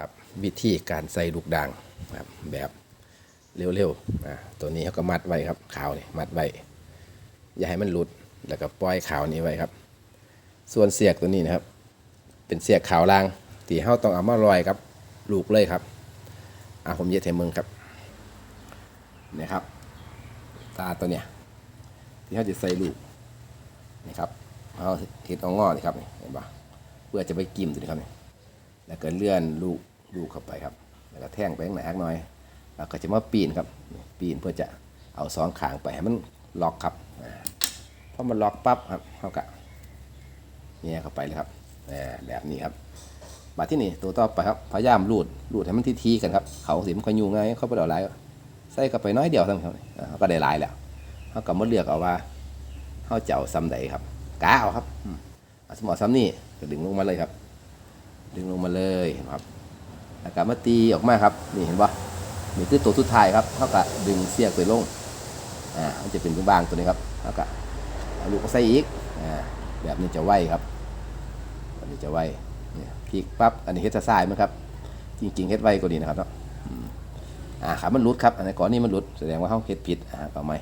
ครับวิธีการใส่ลูกด่างครับแบบเร็วๆอ่าตัวนี้เขาก็มัดไว้ครับขาวนี่มัดไว้อย่าให้มันหลุดแล้วก็ปล่อยขาวนี้ไว้ครับ ส่วนเสียกตัวนี้นะครับ เป็นเสียกขาวล่างที่เขาต้องเอามาลอยครับ ลูกเลยครับอ่าผมเย็ดเทมึงครับนี่ครับ ตาตัวเนี้ยที่เขาจะใส่ลูกนี่ครับเขาเห็ดเอางอนี่ครับนี่เห็นปะเพื่อจะไปกิมตัวนี้ครับนี่แล้วก็เลื่อนลูก ลูเข้าไปครับ แล้วก็แท่งไปข้างในอักหน่อยแล้วก็จะมาปีนครับ ปีนเพื่อจะเอาสองขางไปให้มันล็อกครับอ่าพอมันล็อกปั๊บครับเขาก็เนี่ยเข้าไปเลยครับแบบนี้ครับมาที่นี่ตัวต่อไปครับพยายามรูดรูดให้มันทีๆกันครับเขาสิมันคอยยูง่ายเขาไปเดาหลายใส่เข้าไปน้อยเดียวเท่านั้นครับอ่าเขาก็ได้หลายแล้วเขาก็มาเลือกเอาว่าเขาเจะเอาซ้ำใดครับกาเอาครับสมอซ้ำนี่ก็ดึงลงมาเลยครับ ดึงลงมาเลยครับ แล้วก็มาตีออกมาครับ นี่เห็นปะนี่คือตัวสุดท้ายครับเท่ากับดึงเสียกไปลง อ่า มันจะเป็นบางๆตัวนี้ครับเท่ากับเอาลูกใส่อีก อ่า แบบนี้จะไวครับแบบนี้จะไวเนี่ยพลิกปั๊บ อันนี้เฮ็ดซ่ายมั้งครับ จริงๆเฮ็ดไวกว่านี้นะครับเนาะอ่าขามันหลุดครับ อันนี้ก่อนนี่มันหลุด แสดงว่าเขาเฮ็ดผิด อ่าเอาไหม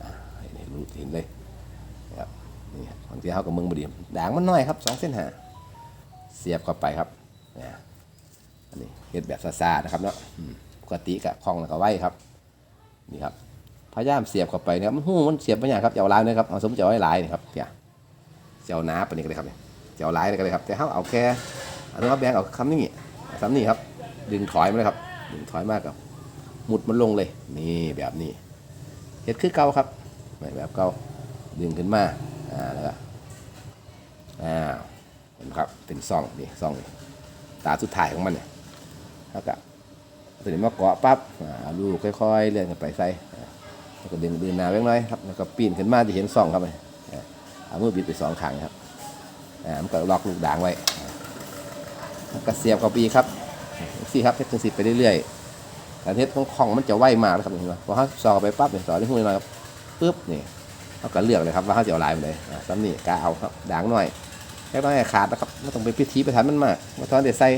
อ่าเห็นรู้เห็นเลยครับ นี่บางทีเขากับมึงบดีด่างมันน้อยครับสองเส้นหาเสียบเข้าไปครับเนี่ย อันนี้เฮ็ดแบบซาๆนะครับเนาะปกติกับคลองแล้วก็ไว้ครับ นี่ครับ พยายามเสียบเข้าไปนะครับมันหู้มันเสียบไม่ยากครับเจะเอาลายเลยครับเอาสมมติจะเอาไว้ลายนี่ครับเนี่ยจะเอาหนาปนี้ก็เลยครับเนี่ยเจะเอาลายเลยก็เลยครับแต่เขาเอาแค่อันนี้ครับแบงเอาคำนี้คำนี้ครับ ดึงถอยมาเลยครับ ดึงถอยมากครับหมุดมันลงเลย นี่แบบนี้เฮ็ดคือเก่าครับแบบเก่าดึงขึ้นมาอ่าแล้วก็อ่าเห็นครับเป็นซองนี่ซองดีตาสุดท้ายของมันเนี่ย แล้วก็ตัวนี้มาเกาะปั๊บเอาลูกค่อยๆเลื่อนกันไปใส่แล้วก็ดึงดึงหนาเล็กน้อยครับแล้วก็ปีนขึ้นมาจะเห็นซองครับเลยอ่าเอามือบิดไปสองข้างครับมันก็ล็อกลูกด่างไว้ก็เสียบเข้าไปอีกครับสี่ครับเทคนิคสิบไปเรื่อยๆแต่เทสของของมันจะไวมากนะครับเห็นไหมพอเขาซอกไปปั๊บเนี่ยสอนที่หูหน่อยครับปึ๊บนี่เขาก็เลือกเลยครับว่าเขาจะเอาลายไปเลยซ้ำนี่กาเอาครับด่างหน่อยแค่น้อยให้ขาดนะครับไม่ต้องไปพิธีไปทันมันมากมาตอนเด็ดใส่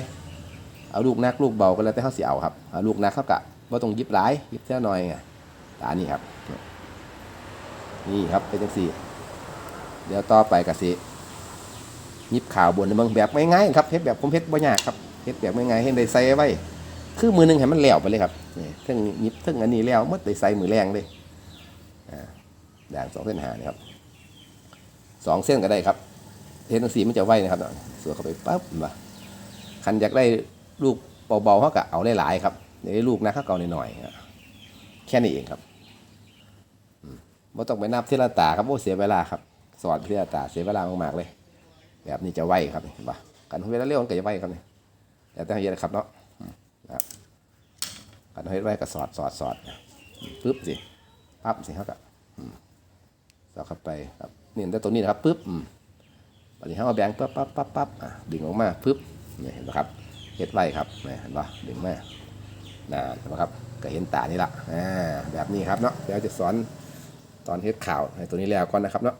เอาลูกนักลูกเบาก็แล้วแต่เขาสิเอาครับเอาลูกนักเขากะว่าต้องยิบหลายยิบแค่น้อยไงตานี่ครับ นี่ครับเป็นจังสี่เดี๋ยวต่อไปกะสิยิบข่าวบนในเมืองแบบง่ายๆครับเฮ็ดแบบผมเฮ็ดบ่ยากครับเฮ็ดแบบง่ายๆให้ได้ใส่ไว้ คือมือหนึงให้มันแล้วไปเลยครับนี่ทั้งยิบทั้งอันนี้แล้วหมดได้ใส่มือแรงเลยอ่าด่างสองเส้นหานี่ครับสองเส้นก็ได้ครับเทนสีมันจะไวนะครับเนาะสวดเข้าไปปั๊บมาคันอยากได้ ลูกเบาๆเขาก็เอาหลายๆครับอยากได้ลูกนะเขาก็เอาหน่อยๆแค่นี้เองครับไม่ต้องไปนับเทละตาครับโอ้เสียเวลาครับ สอนเทละตาเสียเวลามากๆเลย แบบนี้จะไวครับเห็นปะกันเวลาเร็วมันก็จะไวครับเนี่ยแต่ต้องเย็นครับเนาะนะครับกันเฮ็ดไวก็สอดสอดสอดปึ๊บสิปั๊บสิเขาก็สอดเข้าไปครับนี่แต่ตัวนี้นะครับปึ๊บอืมตอนนี้เขาเอาแบงค์ปั๊บปั๊บปั๊บปั๊บดึงออกมาปึ๊บนี่เห็นไหมครับ เฮ็ดไว้ครับนะเห็นปะดึงมานะเห็นไหมครับก็เห็นตานี่ละแบบนี้ครับเนาะเดี๋ยวจะสอนตอนเฮ็ดข่าวในตัวนี้แล้วก่อนนะครับเนาะ